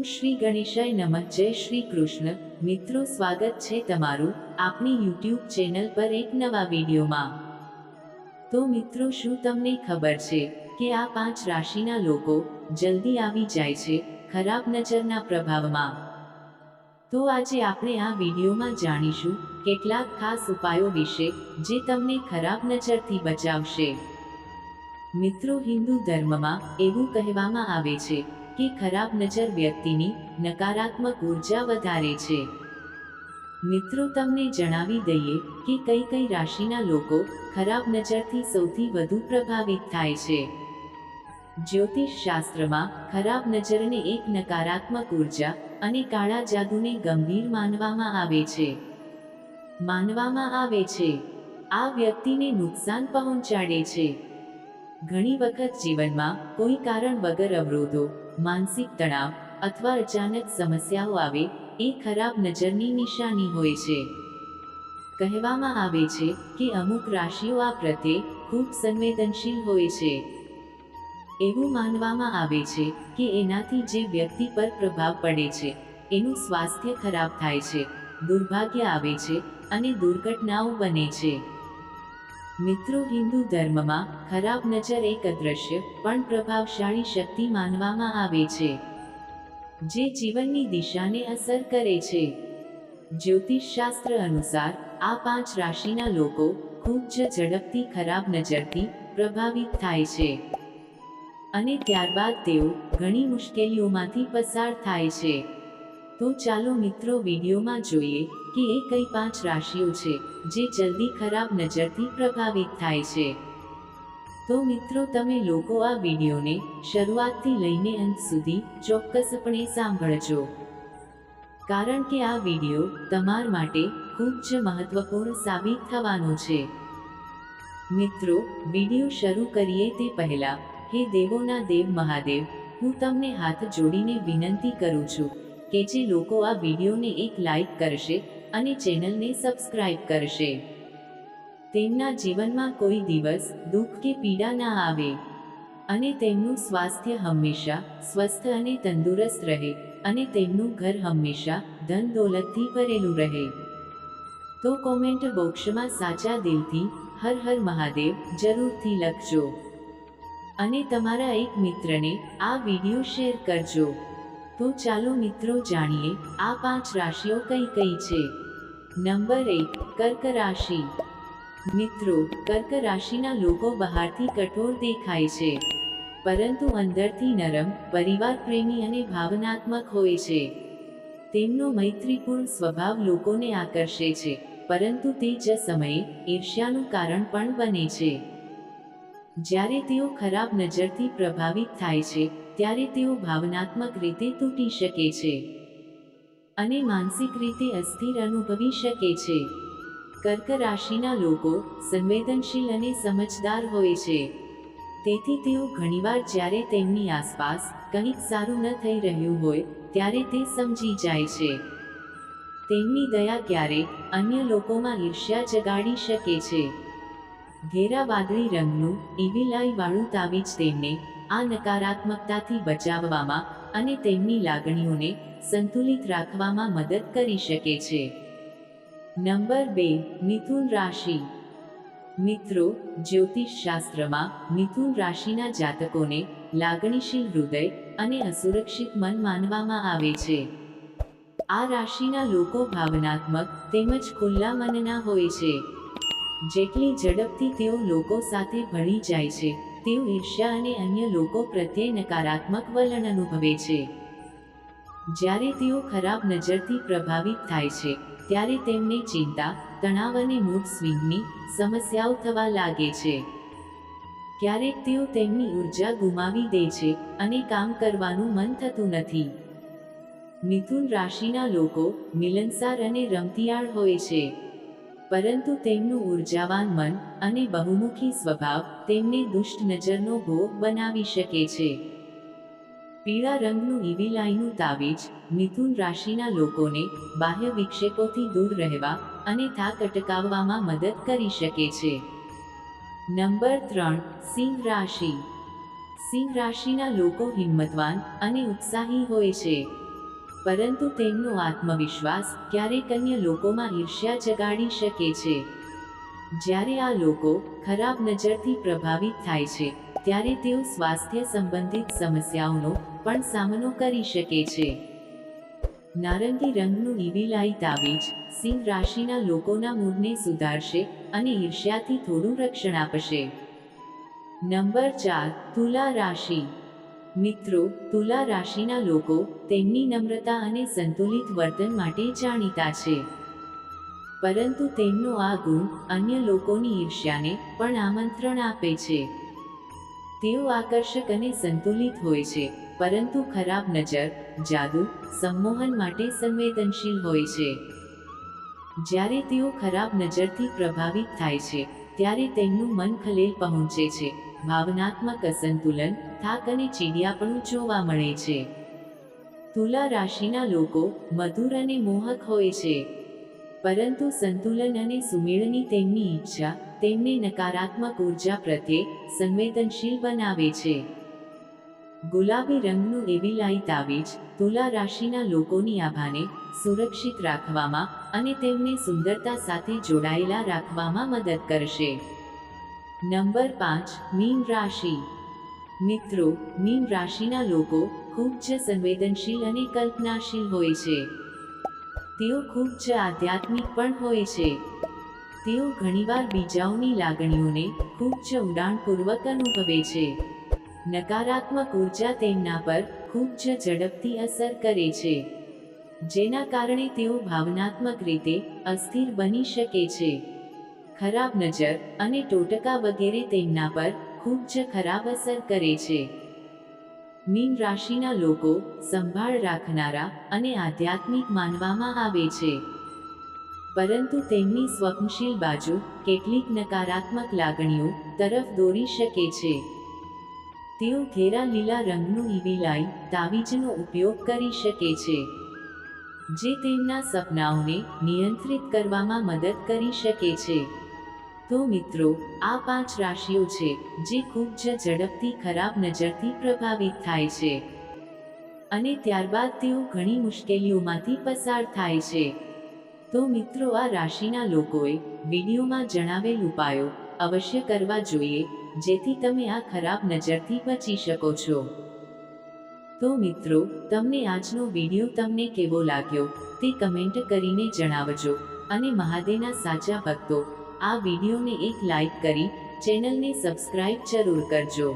ઓમ શ્રી ગણેશાય નમઃ. જય શ્રી કૃષ્ણ. મિત્રો, સ્વાગત છે તમારું આપણી યુટ્યુબ ચેનલ પર એક નવા વિડીયોમાં. તો મિત્રો, શું તમને ખબર છે કે આ પાંચ રાશિના લોકો જલ્દી આવી જાય છે ખરાબ નજરના પ્રભાવમાં? તો આજે આપણે આ વિડીયોમાં જાણીશું કેટલાક ખાસ ઉપાયો વિશે જે તમને ખરાબ નજરથી બચાવશે. મિત્રો, હિન્દુ ધર્મમાં એવું કહેવામાં આવે છે કે ખરાબ નજર વ્યક્તિની નકારાત્મક ઊર્જા વધારે છે. મિત્રો, તમને જણાવી દઈએ કે કઈ કઈ રાશિના લોકો ખરાબ નજરથી સૌથી વધુ પ્રભાવિત થાય છે. જ્યોતિષ શાસ્ત્રમાં ખરાબ નજરને એક નકારાત્મક ઊર્જા અને કાળા જાદુને ગંભીર માનવામાં આવે છે. માનવામાં આવે છે. આ વ્યક્તિને નુકસાન પહોંચાડે છે. ઘણી વખત જીવનમાં કોઈ કારણ વગર અવરોધો, માનસિક તણાવ અથવા અચાનક સમસ્યાઓ આવે, એ ખરાબ નજરની નિશાની હોય છે. કહેવામાં આવે છે કે અમુક રાશિઓ આ પ્રત્યે ખૂબ સંવેદનશીલ હોય છે. એવું માનવામાં આવે છે કે એનાથી જે વ્યક્તિ પર પ્રભાવ પડે છે, એનું સ્વાસ્થ્ય ખરાબ થાય છે, દુર્ભાગ્ય આવે છે અને દુર્ઘટનાઓ બને છે. મિત્રો હિન્દુ ધર્મમાં ખરાબ નજર એક અદ્રશ્ય, પણ પ્રભાવશાળી શક્તિ માનવામાં આવે છે. જે જીવનની દિશાને અસર કરે છે. જ્યોતિષ શાસ્ત્ર અનુસાર, આ પાંચ રાશિના લોકો ખૂબ જ ઝડપથી ખરાબ નજરથી પ્રભાવિત થાય છે. અને ત્યારબાદ તેઓ ઘણી મુશ્કેલીઓમાંથી પસાર થાય છે. તો ચાલો મિત્રો વિડીયોમાં જોઈએ કે એ કઈ પાંચ રાશિઓ છે, જે જલ્દી ખરાબ નજરથી પ્રભાવિત થાય છે. તો મિત્રો તમે લોકો આ વિડીયોને શરૂઆતથી લઈને અંત સુધી ચોક્કસપણે સાંભળજો. કારણ કે આ વીડિયો તમાર માટે ખૂબ જ મહત્વપૂર્ણ સાબિત થવાનો છે. મિત્રો, વીડિયો શરૂ કરીએ તે પહેલા, હે દેવોના દેવ મહાદેવ, હું તમને હાથ જોડીને વિનંતી કરું છું કે જે લોકો આ વિડીયોને એક લાઈક કરશે અને ચેનલને સબસ્ક્રાઇબ કરશે. તેમના જીવનમાં કોઈ દિવસ દુઃખ કે પીડા ના આવે અને તેમનું સ્વાસ્થ્ય હંમેશા સ્વસ્થ અને તંદુરસ્ત રહે અને તેમનું ઘર હંમેશા ધન દોલતથી ભરેલું રહે. તો કોમેન્ટ બોક્સમાં સાચા દિલથી હર હર મહાદેવ જરૂરથી લખજો. અને તમારા એક મિત્રને આ વીડિયો શેર કરજો. તો ચાલો મિત્રો જાણીએ આ પાંચ રાશિઓ કઈ કઈ છે. નંબર એક કર્ક રાશિ મિત્રો કર્ક રાશિના લોકો બહારથી કઠોર દેખાય છે. પરંતુ અંદરથી નરમ પરિવાર પ્રેમી અને ભાવનાત્મક હોય છે. તેમનો મૈત્રીપૂર્ણ સ્વભાવ લોકોને આકર્ષે છે, પરંતુ તે જ સમયે ઈર્ષ્યાનું કારણ પણ બને છે. જ્યારે તેઓ ખરાબ નજરથી પ્રભાવિત થાય છે, ત્યારે તેઓ ભાવનાત્મક રીતે તૂટી શકે છે. અને માનસિક રીતે અસ્થિર અનુભવી શકે છે. કર્ક રાશિના લોકો સંવેદનશીલ અને સમજદાર હોય છે. તેથી તેઓ ઘણીવાર જ્યારે તેમની આસપાસ કંઈક સારું ન થઈ રહ્યું હોય, ત્યારે તે સમજી જાય છે. તેમની દયા ક્યારે અન્ય લોકોમાં ઈર્ષ્યા જગાડી શકે છે. ઘેરા વાદળી રંગનું ઇવિલાઈ વાળું તાવીજ તેમને આ નકારાત્મકતાથી બચાવવામાં અને તેમની લાગણીઓને સંતુલિત રાખવામાં મદદ કરી શકે છે. નંબર બે, મિથુન રાશિ. મિત્રો, જ્યોતિષ શાસ્ત્રમાં મિથુન રાશિના જાતકોને લાગણીશીલ હૃદય અને અસુરક્ષિત મન માનવામાં આવે છે. આ રાશિના લોકો ભાવનાત્મક તેમજ ખુલ્લા મનના હોય છે. જેટલી ઝડપથી તેઓ લોકો સાથે ભળી જાય છે, તેઓ ઈર્ષ્યા અને અન્ય લોકો પ્રત્યે નકારાત્મક વલણ અનુભવે છે. જ્યારે તેઓ ખરાબ નજરથી પ્રભાવિત થાય છે, ત્યારે તેમને ચિંતા, તણાવ અને મૂડ સ્વિંગની સમસ્યાઓ થવા લાગે છે. ક્યારેક તેઓ તેમની ઊર્જા ગુમાવી દે છે અને કામ કરવાનું મન થતું નથી. મિથુન રાશિના લોકો મિલનસાર અને રમતિયાળ હોય છે. પરંતુ તેમનું ઉર્જાવાન મન અને બહુમુખી સ્વભાવ તેમને દુષ્ટ નજરનો ભોગ બનાવી શકે છે. પીળા રંગનું ઈવીલાઈનું તાવીજ, મિથુન રાશિના લોકોને બાહ્ય વિક્ષેપોથી દૂર રહેવા અને થાક અટકાવવામાં મદદ કરી શકે છે. નંબર ત્રણ, સિંહ રાશિ. સિંહ રાશિના લોકો હિંમતવાન અને ઉત્સાહી હોય છે. પરંતુ તેમનો આત્મવિશ્વાસ ક્યારેક અન્ય લોકોમાં ઈર્ષ્યા જગાડી શકે છે. જ્યારે આ લોકો ખરાબ નજરથી પ્રભાવિત થાય છે ત્યારે તેઓ સ્વાસ્થ્ય સંબંધિત સમસ્યાઓનો પણ સામનો કરી શકે છે. નારંગી રંગનું ઈવીલાઈ તાવીજ સિંહ રાશિના લોકોના મૂડને સુધારશે અને ઈર્ષ્યાથી થોડું રક્ષણ આપશે. નંબર ચાર, તુલા રાશિ. મિત્રો, તુલા રાશિના લોકો તેમની નમ્રતા અને સંતુલિત વર્તન માટે જાણીતા છે. પરંતુ તેમનો આ ગુણ અન્ય લોકોની ઈર્ષ્યાને પણ આમંત્રણ આપે છે. તેઓ આકર્ષક અને સંતુલિત હોય છે, પરંતુ ખરાબ નજર, જાદુ, સંમોહન માટે સંવેદનશીલ હોય છે. જ્યારે તેઓ ખરાબ નજરથી પ્રભાવિત થાય છે, ત્યારે તેમનું મન ખલેલ પહોંચે છે, ભાવનાત્મક અસંતુલન, થાક અને ચીડિયાપણું જોવા મળે છે. તુલા રાશિના લોકો મધુર અને મોહક હોય છે. પરંતુ સંતુલન અને સુમેળની તેમની ઈચ્છા, તેમને નકારાત્મક ઊર્જા પ્રત્યે સંવેદનશીલ બનાવે છે. ગુલાબી રંગનું એવી લાઈ તાવીજ તુલા રાશિના લોકોની આભાને સુરક્ષિત રાખવામાં અને તેમને સુંદરતા સાથે જોડાયેલા રાખવામાં મદદ કરશે. નંબર પાંચ, મીન રાશિ. મિત્રો, મીન રાશિના લોકો ખૂબ જ સંવેદનશીલ અને કલ્પનાશીલ હોય છે. તેઓ ખૂબ જ આધ્યાત્મિક પણ હોય છે. તેઓ ઘણીવાર બીજાઓની લાગણીઓને ખૂબ જ ઊંડાણપૂર્વક અનુભવે છે. નકારાત્મક ઊર્જા તેમના પર ખૂબ જ ઝડપથી અસર કરે છે. જેના કારણે તેઓ ભાવનાત્મક રીતે અસ્થિર બની શકે છે. ખરાબ નજર અને ટોટકા વગેરે તેમના પર ખૂબ જ ખરાબ અસર કરે છે. મીન રાશિના લોકો સંભાળ રાખનારા અને આધ્યાત્મિક માનવામાં આવે છે. પરંતુ તેમની સ્વપ્નશીલ બાજુ કેટલીક નકારાત્મક લાગણીઓ તરફ દોરી શકે છે. તેઓ ઘેરા લીલા રંગનું ઈવીલાઈ તાવીજનો ઉપયોગ કરી શકે છે, જે તેમના સપનાઓને નિયંત્રિત કરવામાં મદદ કરી શકે છે. તો મિત્રો, આ પાંચ રાશિઓ છે, જે ખૂબ જ ઝડપથી ખરાબ નજરથી પ્રભાવિત થાય છે. અને ત્યારબાદ તેઓ ઘણી મુશ્કેલીઓમાંથી પસાર થાય છે. તો મિત્રો, આ રાશિના લોકોએ વિડીયોમાં જણાવેલ ઉપાયો અવશ્ય કરવા જોઈએ, જેથી તમે આ ખરાબ નજરથી બચી શકો છો. તો મિત્રો, તમને આજનો વીડિયો તમને કેવો લાગ્યો, તે કમેન્ટ કરીને જણાવજો. અને મહાદેવના સાચા ભક્તો આ વિડીયોને એક લાઇક કરી ચેનલને સબસ્ક્રાઇબ જરૂર કરજો.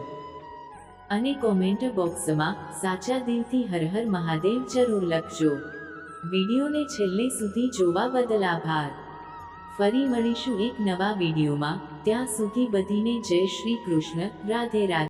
અને કોમેન્ટ બોક્સમાં સાચા દિલથી હર હર મહાદેવ જરૂર લખજો. વિડીયોને છેલ્લે સુધી જોવા બદલ આભાર. ફરી મળીશું એક નવા વિડીયોમાં. ત્યાં સુધી બધીને જય શ્રી કૃષ્ણ, રાધે રાધે.